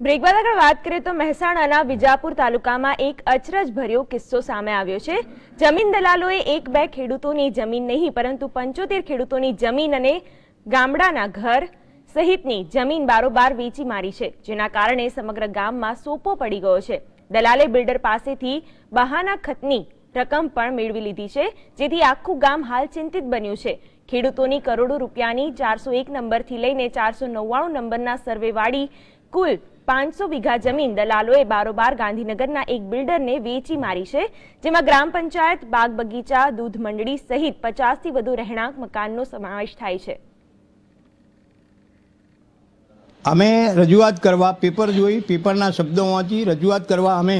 Break આગળ વાત કરીએ તો મહેસાણાના વિજાપુર તાલુકામાં એક અચરજ ભર્યો કિસ્સો સામે આવ્યો છે. જમીન દલાલોએ એક બે ખેડૂતોની જમીન નહીં, પરંતુ પંચોતેર ખેડૂતોની જમીન અને ગામડાના ઘર સહિતની જમીન બારોબાર વેચી મારી છે, જેના કારણે સમગ્ર ગામમાં સોપો પડી ગયો છે. દલાલે બિલ્ડર પાસેથી બહાના ખતની રકમ પણ મેળવી લીધી છે, જેથી આખું ગામ હાલ ચિંતિત બન્યું છે. ખેડૂતોની કરોડો રૂપિયાની ચારસો એક નંબરથી લઈને ચારસો નવ્વાણું નંબરના સર્વેવાળી કુલ પાંચસો વીઘા જમીન દલાલોએ બારોબાર ગાંધીનગરના એક બિલ્ડરને વેચી મારી છે, જેમાં ગ્રામ પંચાયત, બાગ બગીચા, દૂધ મંડળી સહિત પચાસથી વધુ રહેણાંક મકાનનો સમાવેશ થાય છે. અમે રજૂઆત કરવા પેપર જોઈ, પેપરના શબ્દો વાંચી રજૂઆત કરવા અમે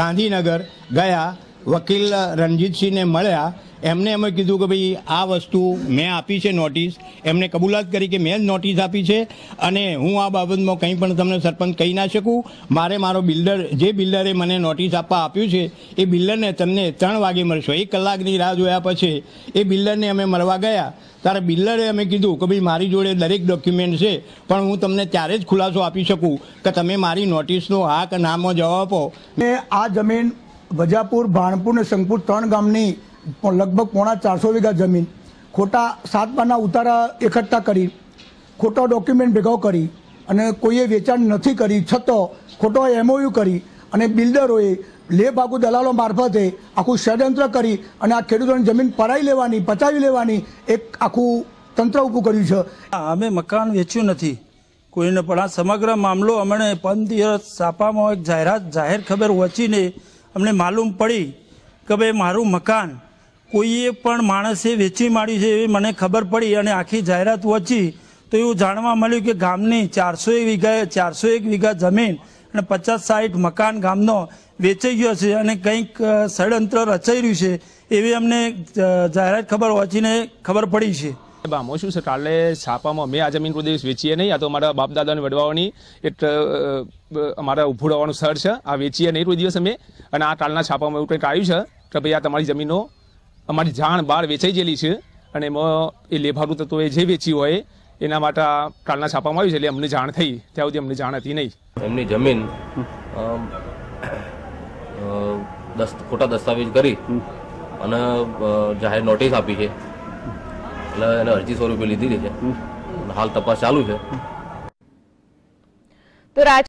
ગાંધીનગર ગયા વકીલ રણજીતસિંહને મળ્યા. એમને અમે કીધું કે ભાઈ આ વસ્તુ મેં આપી છે નોટિસ. એમને કબૂલાત કરી કે મેં જ નોટિસ આપી છે અને હું આ બાબતમાં કંઈ પણ તમને સરપંચ કહી ના શકું. મારે મારો બિલ્ડર, જે બિલ્ડરે મને નોટિસ આપવા આપ્યું છે, એ બિલ્ડરને તમને ત્રણ વાગે મળશો. એક કલાકની રાહ જોયા પછી એ બિલ્ડરને અમે મળવા ગયા. ત્યારે બિલ્ડરે અમે કીધું કે ભાઈ મારી જોડે દરેક ડોક્યુમેન્ટ છે, પણ હું તમને ત્યારે જ ખુલાસો આપી શકું કે તમે મારી નોટિસનો હા કે નામાં જવાબ આપો. આ જમીન વજાપુર ભાણપુર અને શંકુર ત્રણ ગામની લગભગ પોણા ચારસો વીઘા જમીન. ખોટા સાત પાના ઉતારા એકઠા કરી, ખોટો ડોક્યુમેન્ટ ભેગો કરી અને કોઈએ વેચાણ નથી કરી, છતાં ખોટો એમઓયુ કરી અને બિલ્ડરોએ લે ભાગુ દલાલો મારફતે આખું ષડયંત્ર કરી અને આ ખેડૂતોની જમીન પરાઈ લેવાની, પચાવી લેવાની એક આખું તંત્ર ઊભું કર્યું છે. અમે મકાન વેચ્યું નથી. કોઈને પણ આ સમગ્ર મામલો અમને પંદર દિવસ છાપામાં એક જાહેરાત, જાહેર ખબર વચીને અમને માલુમ પડી કે ભાઈ મારું મકાન કોઈએ પણ માણસે વેચી માંડ્યું છે એવી મને ખબર પડી અને આખી જાહેરાત વચી તો એવું જાણવા મળ્યું કે ગામની ચારસો એક વીઘા, ચારસો એક વીઘા જમીન અને પચાસ સાઠ મકાન ગામનો વેચાઈ ગયો છે અને કંઈક ષડયંત્ર રચાઈ રહ્યું છે એવી અમને જાહેરાત ખબર વાંચીને ખબર પડી છે. આમાં શું છે? કાલે છાપામાં મેં આ જમીન કોઈ દિવસ વેચીએ નહીં. આ તો અમારા બાપ દાદાની વડવાઓની એક અમારા ઊભું રહેવાનું સ્થળ છે. આ વેચીએ નહીં કોઈ દિવસ અમે. અને આ કાલના છાપામાં એવું કંઈક આવ્યું છે કે ભાઈ આ તમારી જમીનો અમારી જાણ બહાર વેચાઈ ગયેલી છે. અને એમાં એ લેભારું તત્વોએ જે વેચી હોય એના માટે આ કાલના છાપામાં આવ્યું છે. એટલે અમને જાણ થઈ. ત્યાં સુધી અમને જાણ હતી નહીં. એમની જમીન ખોટા દસ્તાવેજ કરી અને જાહેર નોટિસ આપી છે. એટલે એને અરજી સ્વરૂપે લીધી છે. હાલ તપાસ ચાલુ છે. તો રાજ